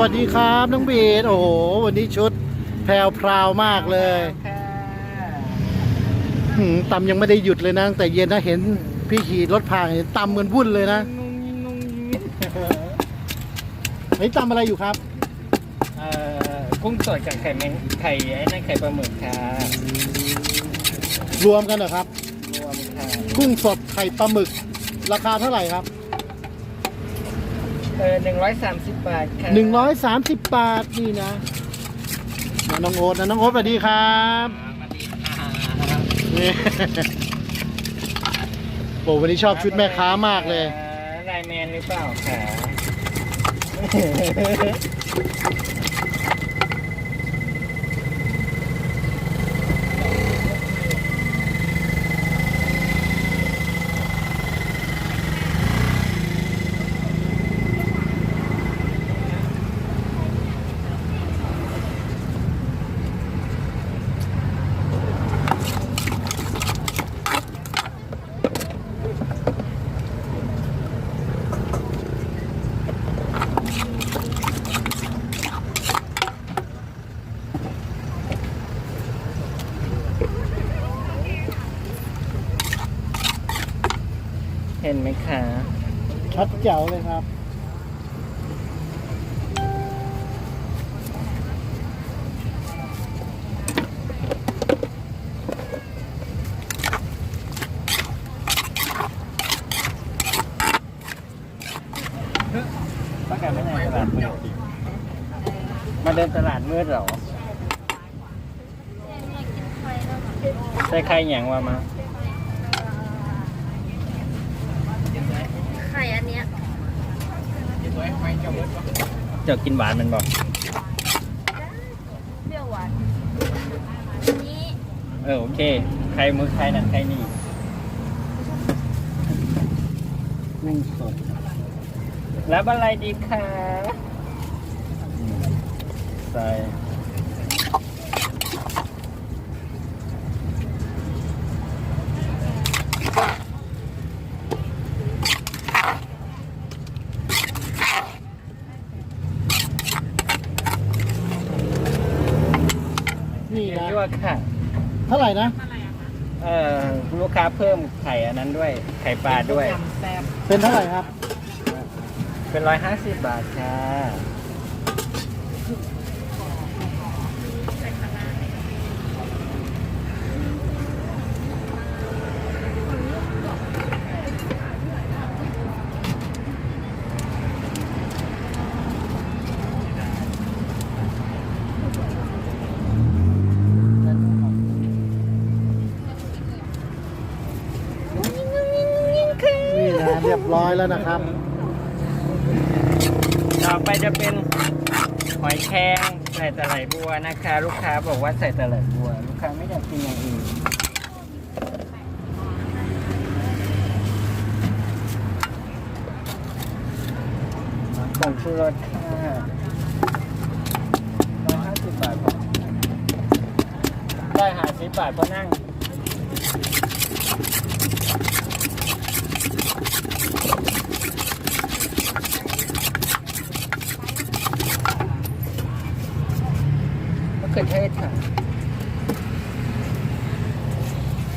วัสดีครับน้องบีดโอ้โหวันนี้ชุดแพรวพราวมากเลยค่ะหืมตำยังไม่ได้หยุดเลยนะตั้งแต่เย็นนะเห็นพี่ขี่รถผ่านเห็นตำเหมือนวุ่นเลยนะงงยิงงงยิงไอ้ยตำอะไรอยู่ครับเอ่อกุ้งสดกับไข่แมงไข่ไอ้นั่นไข่ปลาหมึกค่ะรวมกันเหรอครับรวมค่ะกุ้งสดไข่ปลาหมึก ราคาเท่าไหร่ครับ เออหนึ่งร้อยสามสิบบาทค่ะ130 บาทนี่นะน้องโอ๊ตนะน้องโอ๊ตสวัสดีครับสวัสดีค่ะนี่ โอ้วันนี้ชอบชุดแม่ค้ามากเลย ไลน์แมนหรือเปล่าค่ะ ชัดเจ๋วเลยครับ ประกไม่ในตลาดมืดมาเดินตลาดมืดเหรอใส่ใครอย่างว่ามา ไข่อันเนี้ย เจ้ากินหวานมันบอกเปรี้ยวหวานอันนี้เออโอเค ใครมือใครนั่นใครนี่กุ้งสดรับอะไรดีคะใส่ นี่เดี๋ยวนะยั่วค่ะ เท่าไหร่นะ เอ่อลูกค้าเพิ่มไข่อันนั้นด้วย ไข่ปลาด้วย เป็นเท่าไหร่ครับ เป็นร้อยห้าสิบบาทค่ะ ร้อยแล้วนะครับ ต่อไปจะเป็นหอยแครงใส่ตะไลบัวนะคะ ลูกค้าบอกว่าใส่ตะไลบัว ลูกค้าไม่อยากกินอย่างอื่นผงชูรสค่ะร้อยห้าสิบบาทพอได้หาสิบบาทเพราะนั่ง เทศค่ะ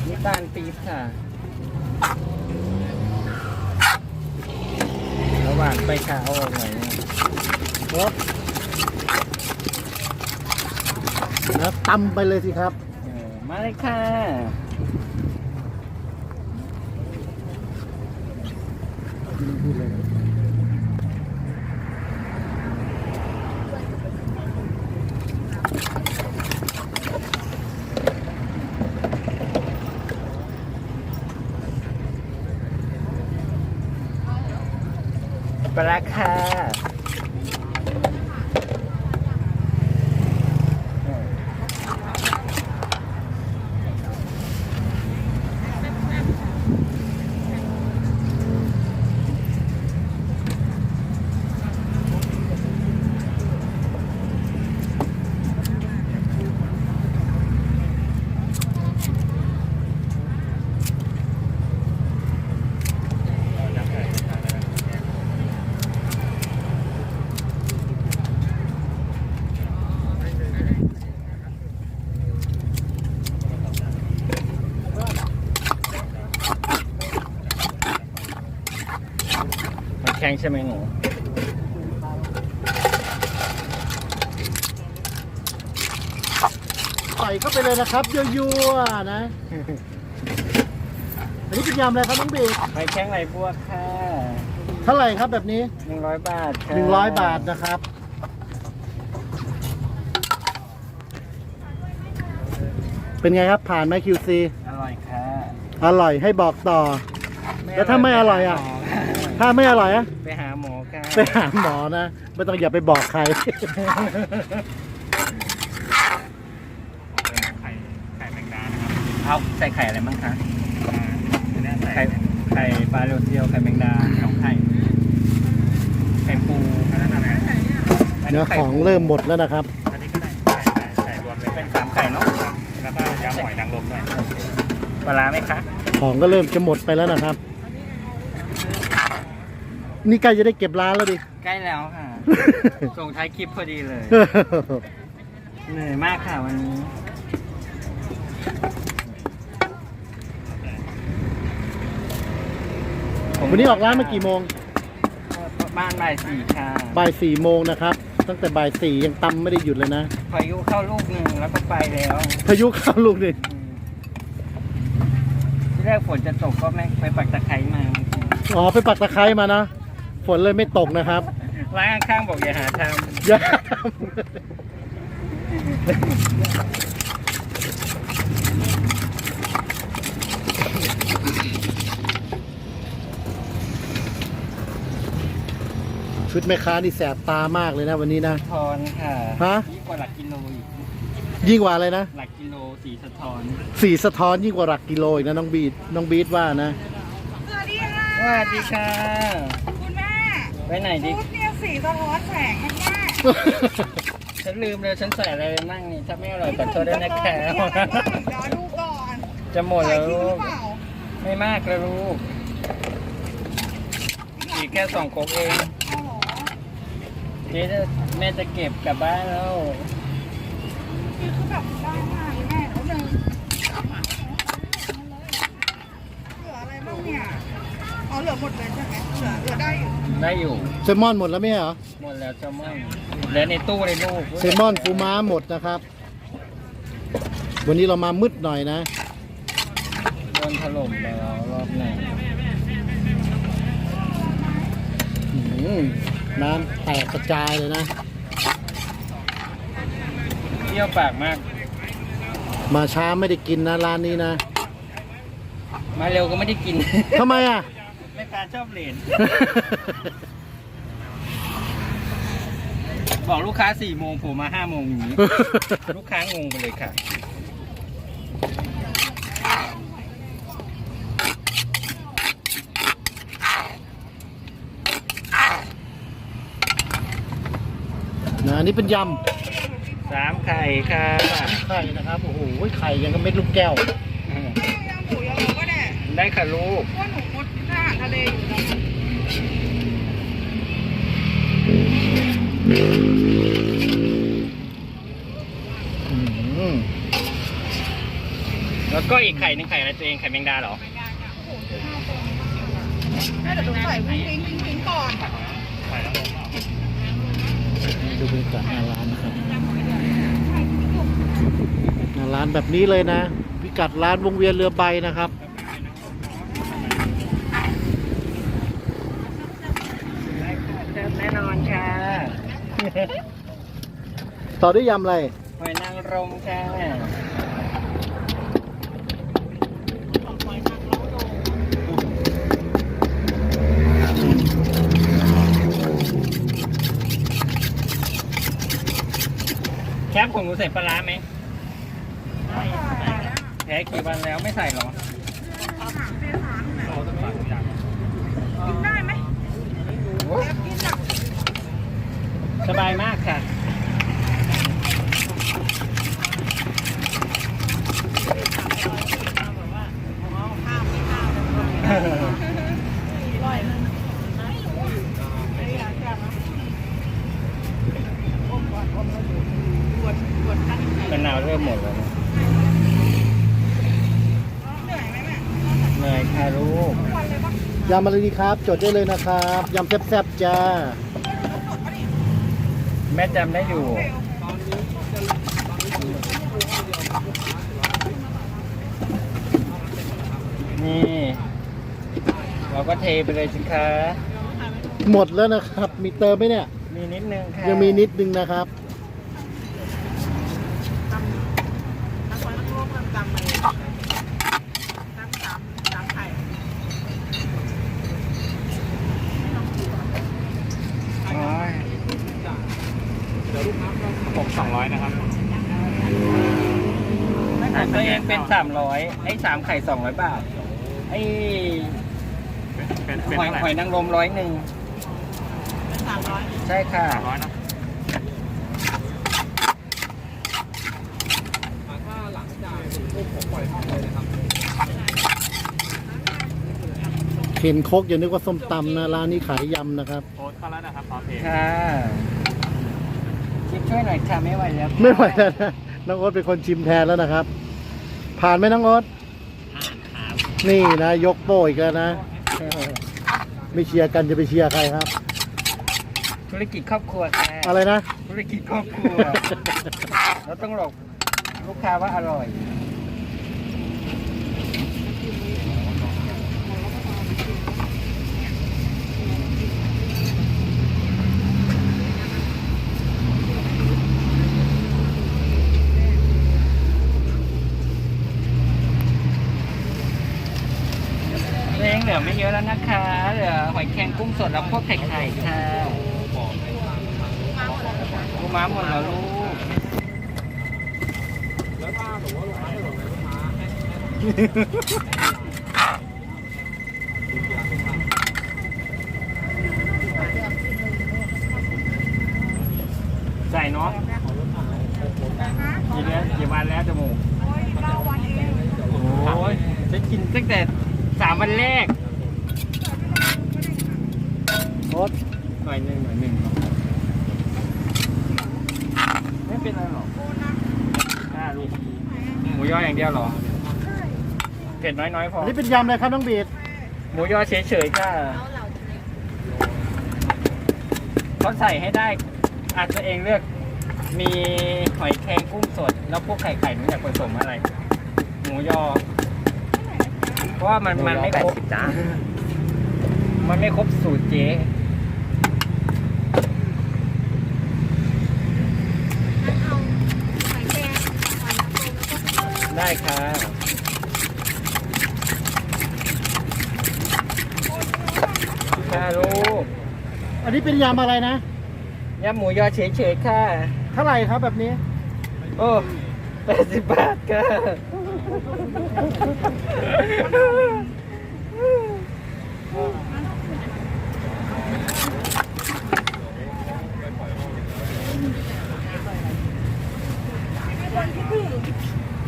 น้ำตาลปี๊บค่ะ ระหว่างไปขาเอาออกหน่อยนะครับแล้วตำไปเลยสิครับเออมาเลยค่ะปลยาร้วค่ะ งใช่ไหมหนูใส่เข้าไปเลยนะครับยั่วๆนะ อันนี้เป็นยำอะไรครับน้องเบกหอยแครงไหลบัวค่ะเท่าไหร่ครับแบบนี้หนึ่งร้อยบาทค่ะหนึ่งร้อยบาทนะครับ เป็นไงครับผ่านไหม QC อร่อยค่ะ อร่อยให้บอกต่อ แล้วถ้าไม่อร่อยอะ ถ้าไม่อร่อยอะไปหาหมอค่ะไปหาหมอนะ ไม่ต้องอย่าไปบอกใคร ไข่ไข่แมงดานะครับเอาใส่ไข่อะไรบ้างคะไข่ไข่ปลาโรเซียวไข่แมงดาสองไข่ไข่ปูอันนั้นอะไรเนื้อของเริ่มหมดแล้วนะครับ อันนี้ก็ได้ไข่ไข่รวมเลยเป็นสามไข่เนาะแล้วก็ยำหอยนางรมด้วยปลาร้าไหมคะ ของก็เริ่มจะหมดไปแล้วนะครับ นี่ใกล้จะได้เก็บร้านแล้วดิ ใกล้แล้วค่ะ ส่งท้ายคลิปพอดีเลย เหนื่อยมากค่ะวันนี้ วันนี้ออกร้านมากี่โมง บ้านบ่ายสี่ค่ะบ่ายสี่โมงนะครับ ตั้งแต่บ่ายสี่ยังตำไม่ได้หยุดเลยนะ พายุเข้าลูกหนึ่งแล้วก็ไปแล้ว พายุเข้าลูกนี่อืมที่แรกฝนจะตกก็ไม่ไปปักตะไคร้มา อ๋อ ไปปักตะไคร้มานะฝ นเลยไม่ตกนะครับร้านข้างๆบอกอย่าหาทอย่าชุดแม่ค้านี่แสบตามากเลยนะวันนี้นะำทอนค่ะฮะ ยิ่งกว่าหลักกิโลอีกยิ่งกว่าอะไรนะ หลักกิโลสีสะท้อนสีสะท้อนยิ่งกว่าหลักกิโลอีกนะน้องบีดน้องบีดว่านะ สวัสดีค่ะสวัสดีค่ะคุณแม่ ไปไหนดิ ชุดเนี่ยสีสะท้อนแสงนะแม่ฉันลืมเลยฉันใส่อะไรไปมั่งนี่ ถ้าไม่อร่อยขอโทษด้วยนะคะเดี๋ยวดูก่อนจะหมดใส่แล้วทิ้งหลูรือกเปล่าไม่มากแล้วลูก อีกแค่สองโคกเองเอาเหรอเจ๊จะแม่จะเก็บกลับบ้านแล้วคือคือแบบได้มากเลยแม่แล้วหนึ่งเหลืออะไรบ้างเนี่ย อ๋อเหลือหมดเลยใช่ไหมเหลือเหลือได้อยู่ ได้อยู่เซลมอนหมดแล้วไหมเหรอหมดแล้วจะมั่งเหลือในตู้เลยลูกเซลมอนฟูม้าหมดนะครับ วันนี้เรามามืดหน่อยนะโดนถล่มไปแล้วรอบไหนอื้อหือน้ำแตกกระจายเลยนะ เปรี้ยวปากมาก มาช้าไม่ได้กินนะร้านนี้นะ มาเร็วก็ไม่ได้กิน ทำไมอะแม่ค้าชอบเหรียญบอกลูกค้าสี่โมงผมมาห้าโมงอย่างนี้ ลูกค้างงไปเลยค่ะนะอันนี้เป็นยสามไข่ค่ะำไข่นะครับ โอ้โหไข่ยังกับเม็ดลูกแก้วอืมยำหมูยอก็ได้ได้ค่ะลูกเพราะว่าหนูงดอารทะเลอยู่แล้วอืมแล้วก็อีกไข่หนึ่งไข่อะไรตัวเองไข่แมงดาเหรอแม่เดี๋ยวหนูใส่พุ้งทิ้งทิ้งทิ้งก่อนดูบรรยากาศหน้าร้านนะครับหน้าร้านแบบนี้เลยนะ พิกัดร้านวงเวียนเรือใบนะครับ แน่นอนค่ะ ต่อด้วยยำอะไรหอยนางรมค่ะแคปของหนูใส่ปลาร้าไหมแพ้กี่วันแล้วไม่ใส่เหรอ กินได้ไหมกินแบบ สบายมากค่ะเป็นหนาวเริ่มหมดแล้วนะเหนื่อยไหมแม่เหนื่อยค่ะลูกทุกวันเลยปะยำอะไรดีครับ จดได้เลยนะครับ ยำแซ่บๆจ้าแม่จำได้อยู่ นี่ เราก็เทไปเลยสิคะหมดแล้วนะครับ มีเติมไหมเนี่ย มีนิดนึงค่ะยังมีนิดนึงนะครับ โอ้ยผมสองร้อยนะครับของตัวเองเป็นสามร้อย ไอ้สามไข่สองร้อยบาท ไอ้เป็นเป็นหอยเท่าไหร่หอยนางรมร้อยหนึ่งเป็นสามร้อยใช่ค่ะ สามร้อยนะเห็นครกอย่านึกว่าส้มตำนะร้านนี้ขายยำนะครับ โพสต์เข้าแล้วนะครับพร้อมเพย์ค่ะคิดช่วยหน่อยค่ะไม่ไหวแล้วค่ะไม่ไหวแล้วนะน้องโอ๊ตเป็นคนชิมแทนแล้วนะครับ ผ่านไหมน้องโอ๊ตนี่นะยกโป้อีกแล้วนะ ไม่เชียร์กันจะไปเชียร์ใครครับ ธุรกิจครอบครัวค่ะอะไรนะ ธุรกิจครอบครัว เราต้องหลอกลูกค้าว่าอร่อย เพลงเหลือไม่เยอะแล้วนะคะ เหลื อหอยแครงกุ้งสดแล้วพวกไข่ไข่ค่ะปูม้าหมดแล้วลูกใส่เนาะกี่เดือนกี่วันแล้วจมูกโอ้ยเก้าวันเองโอ้ยจะกินตั้งแต่สามวันแรก โอ๊ตหน่อยหนึ่งหน่อยหนึ่งไม่เป็นไรหรอกห้าลูกหมูย่ออย่างเดียวเหรอเผ็ดน้อยๆพออันนี้เป็นยำอะไรครับน้องบีดหมูย่อเฉยๆค่ะเขาใส่ให้ได้อาจจะเองเลือก มีหอยแครงกุ้งสด แล้วพวกไข่ไข่หนูอยากผสมอะไร หมูยอ เพราะว่ามันมันไม่ครบจ้ามันไม่ครบสูตรเจ๊ ได้ค่ะค่ะลูกอันนี้เป็นยำอะไรนะยำหมูยอเฉยๆค่ะ เท่าไหร่ครับแบบนี้ โอ้แปดสิบบาทค่ะ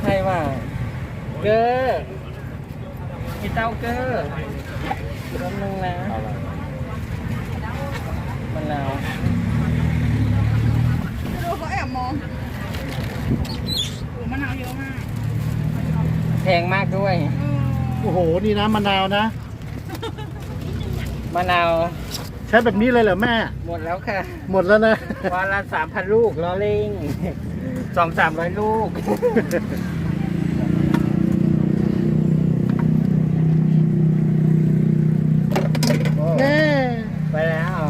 ใช่ว่า เกอร์มีเต้าเกอร์รมนึงนะมะนาวดูเขาแอบมองโอ้มะนาวเยอะมาก แพงมากด้วยเออโอ้โห นี่นะมะนาวนะ มะนาว ใช้แบบนี้เลยเหรอแม่ หมดแล้วค่ะ หมดแล้วนะ วันละสามพันลูกล้อเล่งสองสามร้อยลูก แม่ ไปแล้ว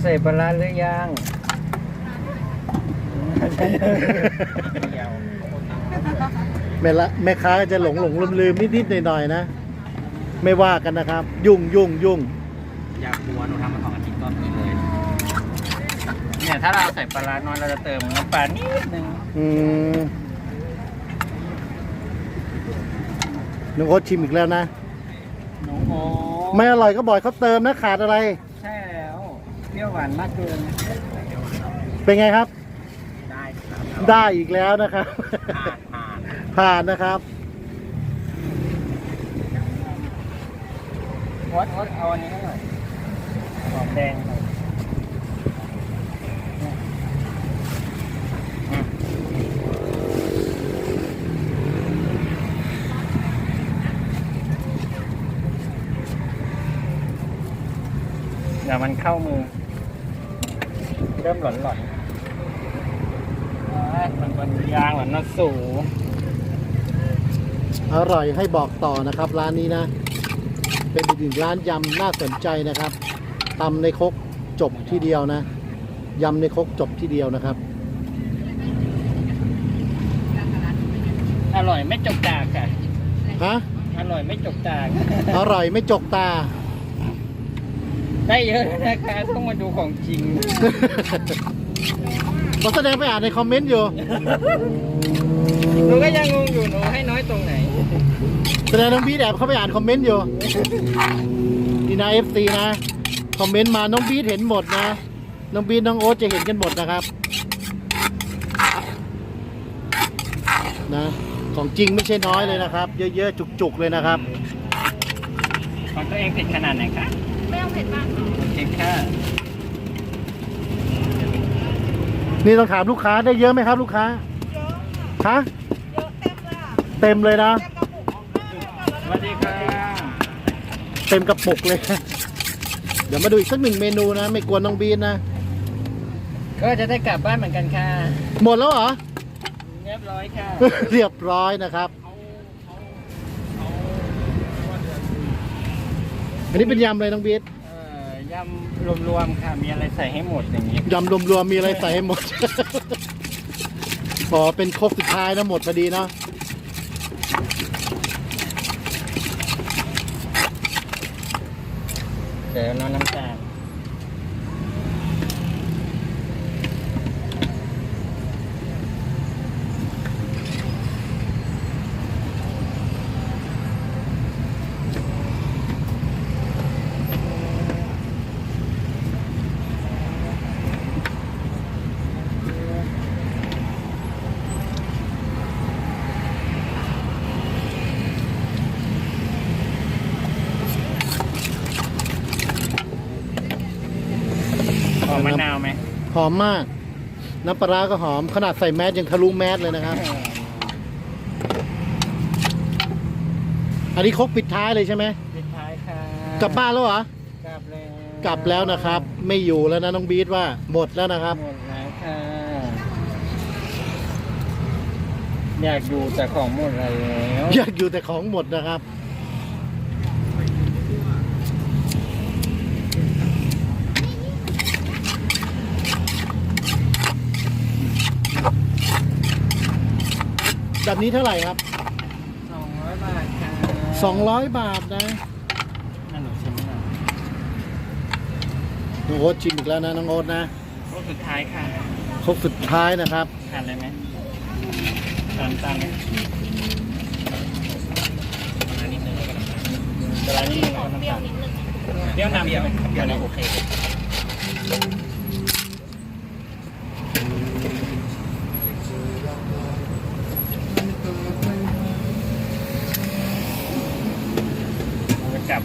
เสพปลาร้าหรือยังแม่ละแม่ค้าก็จะหลงหลงลืมลืมนิดนิดหน่อยหน่อยๆนะ ไม่ว่ากันนะครับ ยุ่งยุ่งยุ่งอยากบัวหนูทำมาสองอาทิตย์ก็กินเลย เนี่ยถ้าเราใส่ปลาร้าน้อยเราจะเติมน้ำปลานิดนึงอืมน้องโอ๊ตชิมอีกแล้วนะ หนูโอ้ไม่อร่อยก็บอกเขาเติมนะขาดอะไร ใช่แล้ว เปรี้ยวหวานมากเกินเป็นไงครับ ได้ได้อีกแล้วนะครับ ผ่านผ่านนะครับวัดวัดเอาอันนี้หน่อยหอมแดงหน่อยเดี๋ยวมันเข้ามือ ริ่มหลอนหลอนๆมันเป็นยางเหมือนนัดสูอร่อยให้บอกต่อนะครับ ร้านนี้นะ เป็นอีกหนึ่งร้านยำน่าสนใจนะครับตำในครกจบที่เดียวนะยำในครกจบที่เดียวนะครับ อร่อยไม่จกตากค่ะฮะ อร่อยไม่จกตากอร่อยไม่จกตา ได้เยอะนะคะต้องมาดูของจริงก็แสดงไปอ่านในคอมเมนต์อยู่ หนูก็ยังงงอยู่หนูให้น้อยตรงไหน แสดงน้องบีดแอบเข้าไปอ่านคอมเมนต์อยู่นี่นะเอฟซีนะ คอมเมนต์มาน้องบีดเห็นหมดนะ น้องบีดน้องโอ๊ตจะเห็นกันหมดนะครับ นะ ของจริงไม่ใช่น้อยเลยนะครับ เยอะๆจุกๆเลยนะครับ ของตัวเองเผ็ดขนาดไหนคะ ไม่ต้องเผ็ดมากโอเคค่ะนี่ต้องถามลูกค้าได้เยอะไหมครับ ลูกค้าเยอะฮะเยอะเต็มเลยอะเต็มเลยนะ เต็มกระปุกสวัสดีค่ะเต็มกระปุกเลย เดี๋ยวมาดูอีกสักหนึ่งเมนูนะ ไม่กวนน้องบีนนะ ก็จะได้กลับบ้านเหมือนกันค่ะ หมดแล้วเหรอ เรียบร้อยค่ะ เรียบร้อยนะครับ อันนี้เป็นยำอะไรน้องบีทเอ่อยำรวมๆค่ะ มีอะไรใส่ให้หมดอย่างนี้ยำรวมๆมีอะไรใส่ให้หมดพอเป็นครกสุดท้ายนะหมดพอดีเนาะเดี๋ยวน้ำน้ำตาลหอมมะนาวไหม ห อมมาก น้ำปลาร้าก็หอม ขนาดใส่แมสยังทะลุแมสเลยนะครับ อันนี้ครกปิดท้ายเลยใช่ไหมปิดท้ายค่ะกลับบ้านแล้วเหรอ กลับแล้วกลับแล้วนะครับ ไม่อยู่แล้วนะน้องบีทว่า หมดแล้วนะครับ หมดแล้วค่ะ อยากอยู่แต่ของหมดแล้ว อยากอยู่แต่ของหมดนะครับ แบบนี้เท่าไหร่ครับ สองร้อยบาทค่ะ200 บาทนะนั่นหนูชิมหน่อยน้องโอ๊ตชิมอีกแล้วนะน้องโอ๊ตนะรูปสุดท้ายค่ะครบสุดท้ายนะครับ ทานเลยไหมตามตามไหมประมาณนิดนึงแล้วก็น้ำตาลประมาณนิดนึงแล้วก็น้ำตาลเปรี้ยวนำเปรี้ยวเปรี้ยวนะโอเค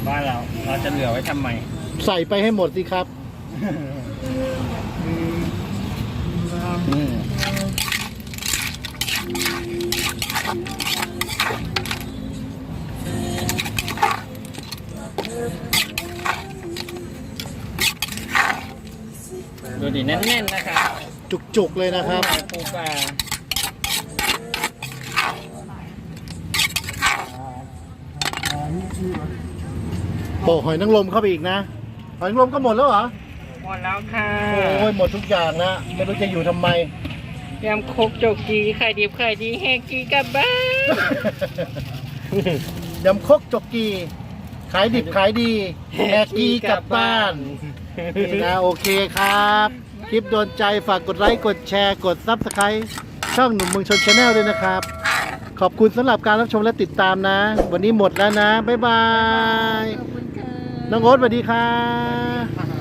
บบ้านเราเราจะเหลือไว้ทำไม ใส่ไปให้หมดสิครับ อืมดูดิแน่นๆนะครับจุกๆเลยนะครับ ปูปลา โปะหอยนางรมเข้าไปอีกนะ หอยนางรมก็หมดแล้วเหรอ หมดแล้วค่ะโอ้ยหมดทุกอย่างนะไม่รู้จะอยู่ทำไม ยำโคกโจกีไข่ดิบไข่ดีแฮกกีกลับบ้านยำคกจกกี ขายดิบขายดีแฮกกีกลับบ้านนี่นะโอเคครับ คลิปโดนใจฝากกดไลค์ กดแชร์ กดซับสไครต์ช่องหนุ่มเมืองชนชาแนลด้วยนะครับ ขอบคุณสำหรับการรับชมและติดตามนะ วันนี้หมดแล้วนะ บ๊ายบาย น้องโอ๊ตสวัสดีค่ะ